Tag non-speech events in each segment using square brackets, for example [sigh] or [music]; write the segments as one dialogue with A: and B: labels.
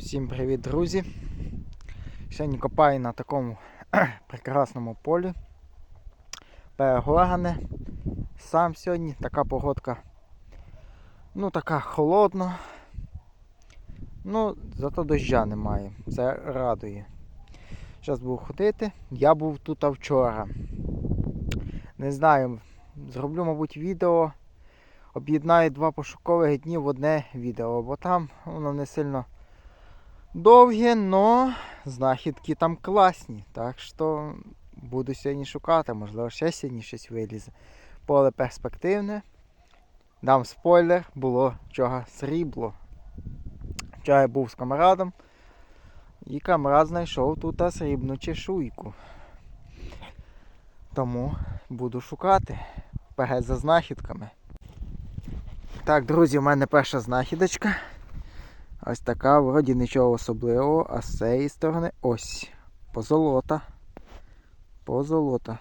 A: Всім привіт, друзі! Сьогодні копаю на такому [clears throat] прекрасному полі. Перегоране. Сам сьогодні така погодка. Ну, така холодна. Ну, зато доща немає. Це радує. Зараз буду ходити. Я був тут вчора. Не знаю, зроблю, мабуть, відео. Об'єднаю два пошукових дні в одне відео, бо там воно не сильно довгі, но знахідки там класні. Так що буду сьогодні шукати, можливо, ще сьогодні щось вилізе. Поле перспективне. Дам спойлер, було вчора срібло. Вчора я був з камарадом. І камарад знайшов тут срібну чешуйку. Тому буду шукати вперед за знахідками. Так, друзі, у мене перша знахідочка. Ось така, вроді нічого особливого, а з цієї сторони ось. Позолота. Позолота.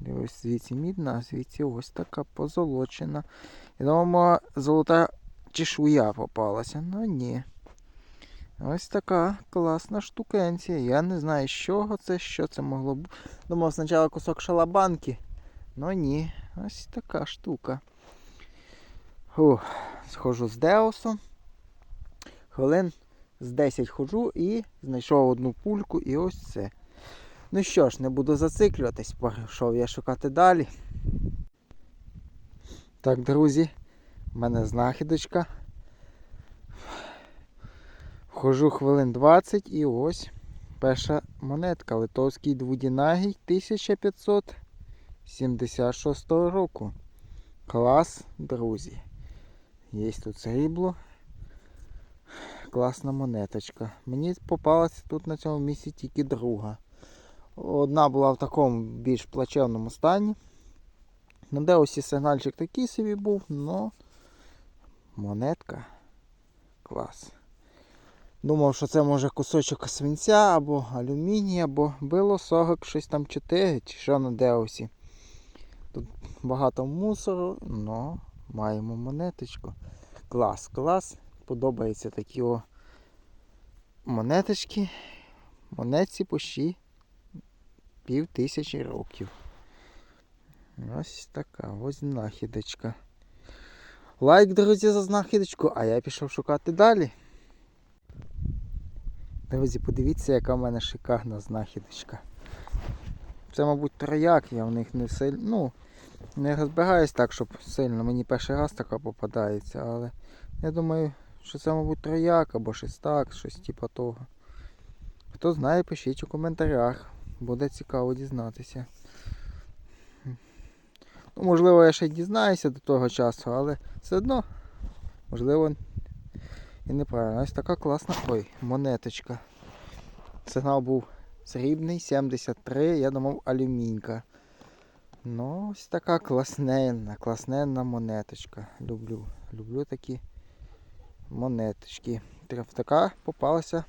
A: Дивись, звідси мідна, а звідси ось така позолочена. Я думав, золота чешуя попалася. Ну ні. Ось така класна штукенція. Я не знаю, з чого це, що це могло бути. Думав спочатку кусок шалабанки. Ну ні. Ось така штука. Схожу з Деосом. Хвилин з 10 ходжу і знайшов одну пульку і ось це. Ну що ж, не буду зациклюватись, пішов я шукати далі. Так, друзі, в мене знахідочка. Вхожу хвилин 20 і ось перша монетка. Литовський дводінагій 1576 року. Клас, друзі. Є тут срібло. Класна монеточка. Мені попалася тут на цьому місці тільки друга. Одна була в такому більш плачевному стані. На Деусі сигнальчик такий собі був, але монетка клас. Думав, що це може кусочок свинця або алюмінія, або било 40 щось там 4 чи що на Деусі. Тут багато мусору, але маємо монеточку. Клас, клас. Подобаються такі о монеточки. Монетці пощі пів тисячі років. Ось така ось знахідочка. Лайк, друзі, за знахідочку, а я пішов шукати далі. Друзі, подивіться, яка в мене шикарна знахідочка. Це, мабуть, трояк, я в них не сильно. Ну, не розбираюсь так, щоб сильно. Мені перший раз така попадається, але я думаю, що це, мабуть, трояк або шестак, щось типу того. Хто знає, пишіть у коментарях. Буде цікаво дізнатися. Ну, можливо, я ще й дізнаюся до того часу, але все одно, можливо, і неправильно. Ось така класна ой, монеточка. Сигнал був срібний, 73, я думав алюмінька. Ну, ось така класненна, класненна монеточка. Люблю. Люблю такі монеточки. Така попалася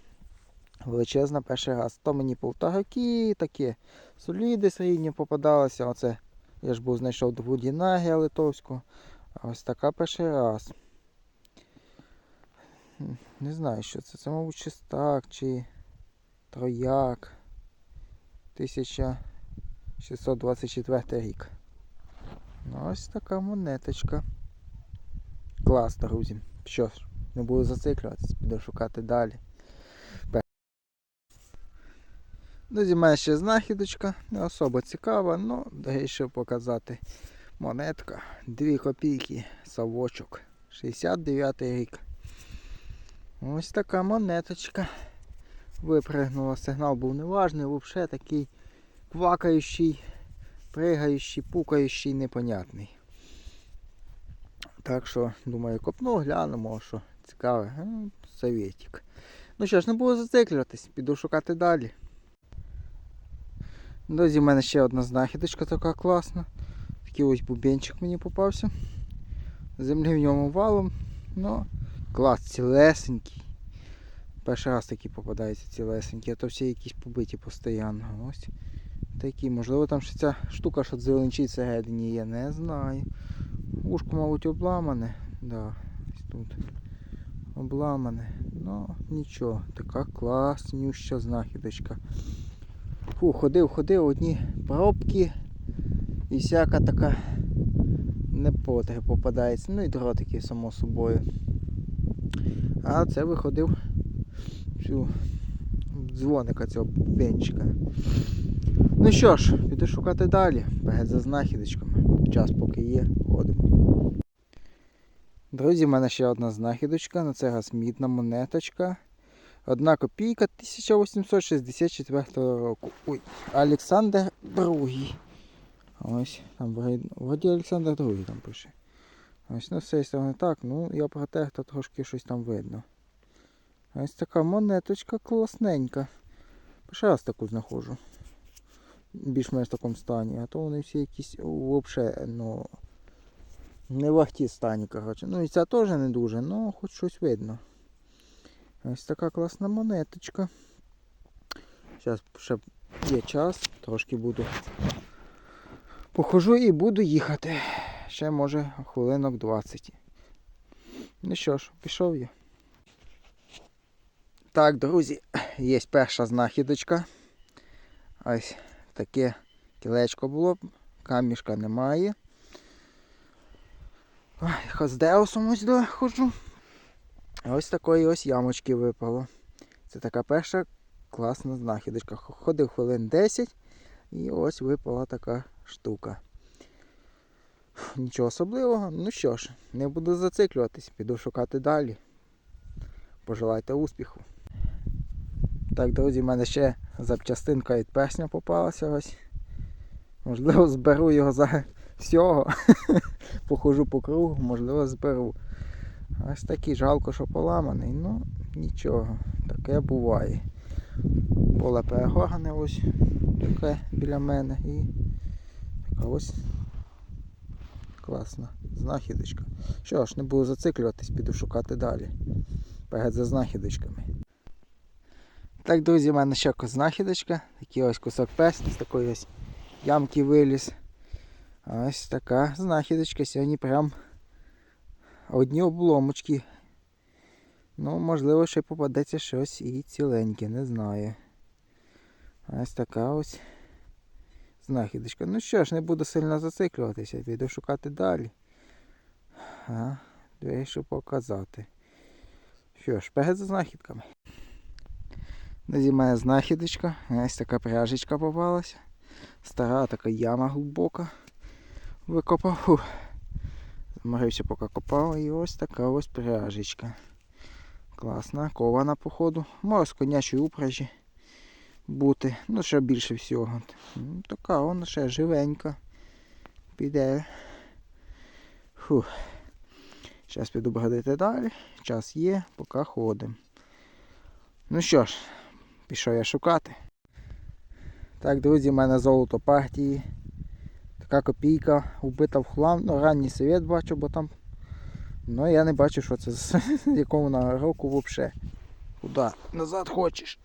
A: величезна перший раз. То мені полтораки такі соліди срібні попадалися. Оце я ж був знайшов дводінагія литовську. А ось така перший раз. Не знаю, що це. Це, мабуть, шестак чи трояк. 1624 рік. Ну, ось така монеточка. Клас, друзі. Що ж, не буду зациклюватися, піду шукати далі. Друзі, в мене ще знахідочка, не особо цікава, але вирішив показати монетка. 2 копійки, совочок. 69 рік. Ось така монеточка. Випригнула, сигнал був неважний, взагалі такий квакаючий, пригаючий, пукаючий, непонятний. Так що, думаю, копну, глянемо, що цікаве. Ну, Совєтік. Ну що ж, не буду зациклюватись, піду шукати далі. Друзі, в мене ще одна знахідочка така класна. Такий ось бубенчик мені попався. Землі в ньому валом. Ну, клас, цілесенький. Перший раз такі попадаються цілесенькі, а то всі якісь побиті постійно. Ось такі. Можливо там ще ця штука, що дзеленчить всередині є, не знаю. Ушко, мабуть, обламане. Да, ось тут. Обламане. Ну, нічого, така класнюща знахідочка. Фу, ходив, ходив, одні пробки і всяка така непотреба попадається. Ну і дротики, само собою. А це виходив всю дзвоника цього бенчика. Ну що ж, піду шукати далі. Перед за знахідочками. Час поки є, ходимо. Друзі, в мене ще одна знахідочка, на це раз мідна монеточка. Одна копійка 1864 року. Ой, Олександр II. Ось, там вроді- Олександр II там пише. Ось ну з цієї сторони так, ну я протер, то трошки щось там видно. Ось така монеточка класненька. Перший раз таку знаходжу. Більш-менш в такому стані, а то вони всі якісь взагалі, ну. Не вахті стані, коротше. Ну і ця теж не дуже, але хоч щось видно. Ось така класна монеточка. Зараз ще є час, трошки буду. Похожу і буду їхати. Ще може хвилинок 20. Ну що ж, пішов я. Так, друзі, є перша знахідочка. Ось таке кілечко було, камішка немає. Хоздеусом ось доходжу. Ось такої ось ямочки випало. Це така перша класна знахідочка. Ходив хвилин 10 і ось випала така штука. Нічого особливого. Ну що ж, не буду зациклюватись, піду шукати далі. Пожелайте успіху. Так, друзі, в мене ще запчастинка від персня попалася ось. Можливо, зберу його за всього. [laughs] Похожу по кругу, можливо, зберу. Ось такий жалко, що поламаний, ну нічого, таке буває. Поле перегоране ось таке біля мене і така ось класна знахідочка. Що ж, не буду зациклюватись, піду шукати далі. Перед за знахідочками. Так, друзі, в мене ще знахідочка. Такий ось кусок песні з такої ось ямки виліз. Ось така знахідочка. Сьогодні прям одні обломочки. Ну, можливо, ще попадеться щось і ціленьке, не знаю. Ось така ось знахідочка. Ну що ж, не буду сильно зациклюватися, піду шукати далі. А, вирішив показати. Що ж, перед за знахідками. Зі мене знахідочка. Ось така пряжечка попалася. Стара така яма глибока. Викопав. Заморився поки копав і ось така ось пряжечка. Класна, кована, походу. Може з конячої упряжі бути. Ну, ще більше всього. Така вона ще живенька. Піде. Фух. Зараз піду бродити далі. Час є, поки ходимо. Ну що ж, пішов я шукати. Так, друзі, в мене золото партії. Така копійка вбита в хлам. Ну, ранній совет бачу, бо там. Ну я не бачу, що це з [laughs] якого вона року взагалі. Куди? Назад хочеш.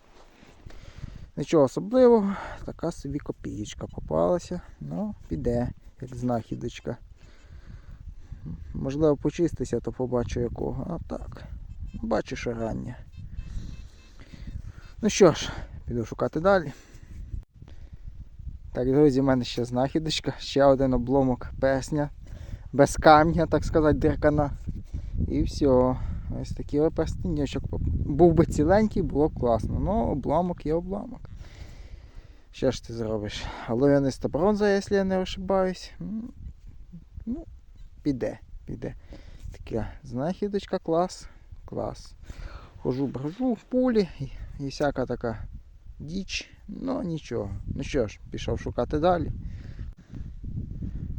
A: Нічого особливого, така собі копієчка попалася. Ну, піде, як знахідочка. Можливо, почистися, то побачу якого. А так. Бачу, що рання. Ну що ж, піду шукати далі. Так, друзі, в мене ще знахідочка, ще один обломок персня. Без камня, так сказати, диркана. І все. Ось такий перстеньочок. Був би ціленький, було б класно. Ну, обламок є обламок. Що ж ти зробиш? Олов'яниста бронза, якщо я не ошибаюсь. Ну, піде, піде. Така знахідочка, клас. Клас. Хожу, брожу в полі і всяка така діч. Ну нічого. Ну що ж, пішов шукати далі.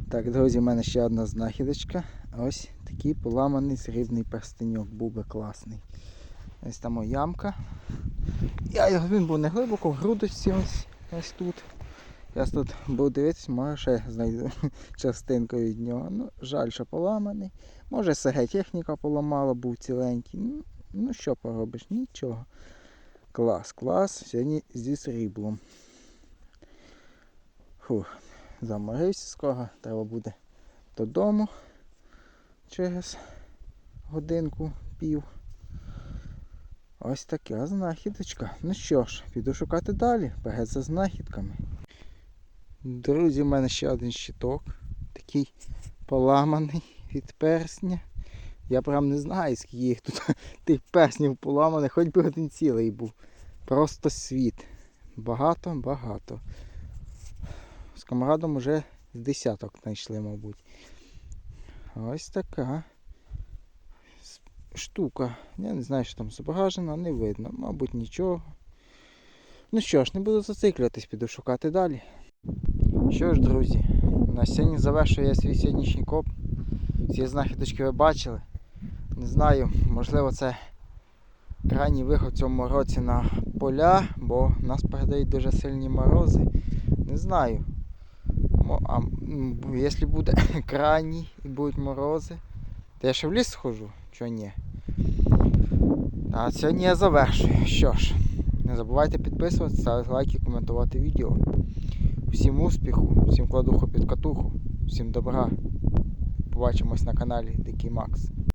A: Так, друзі, в мене ще одна знахідочка. Ось такий поламаний срібний перстеньок, був би класний. Ось там ямка. Я він був не глибоко, в грудочці ось, ось тут. Я тут був дивитися, може ще знайду [laughs] частинку від нього. Ну, жаль, що поламаний. Може СГ техніка поламала, був ціленький. Ну, ну що поробиш? Нічого. Клас, клас. Сьогодні зі сріблом. Фух, заморився скоро, треба буде додому через годинку пів. Ось така знахідочка. Ну що ж, піду шукати далі. Вперед за знахідками. Друзі, в мене ще один щиток. Такий поламаний від персня. Я прям не знаю, скільки їх тут [laughs] тих перснів поламаних, хоч би один цілий був. Просто світ. Багато, багато. З камрадом уже з десяток знайшли, мабуть. Ось така штука. Я не знаю, що там зображено, не видно. Мабуть, нічого. Ну що ж, не буду зациклюватись, піду шукати далі. Що ж, друзі, на сьогодні завершую я свій сьогоднішній коп. Всі знахідочки ви бачили. Не знаю, можливо, це крайній виход в цьому році на поля, бо нас передають дуже сильні морози. Не знаю. А якщо буде [laughs] крайній і будуть морози, то я ще в ліс схожу, чого ні. А сьогодні я завершую. Що ж, не забувайте підписуватися, ставити лайки, коментувати відео. Всім успіху, всім кладуху під катуху, всім добра. Побачимось на каналі Дикий Макс.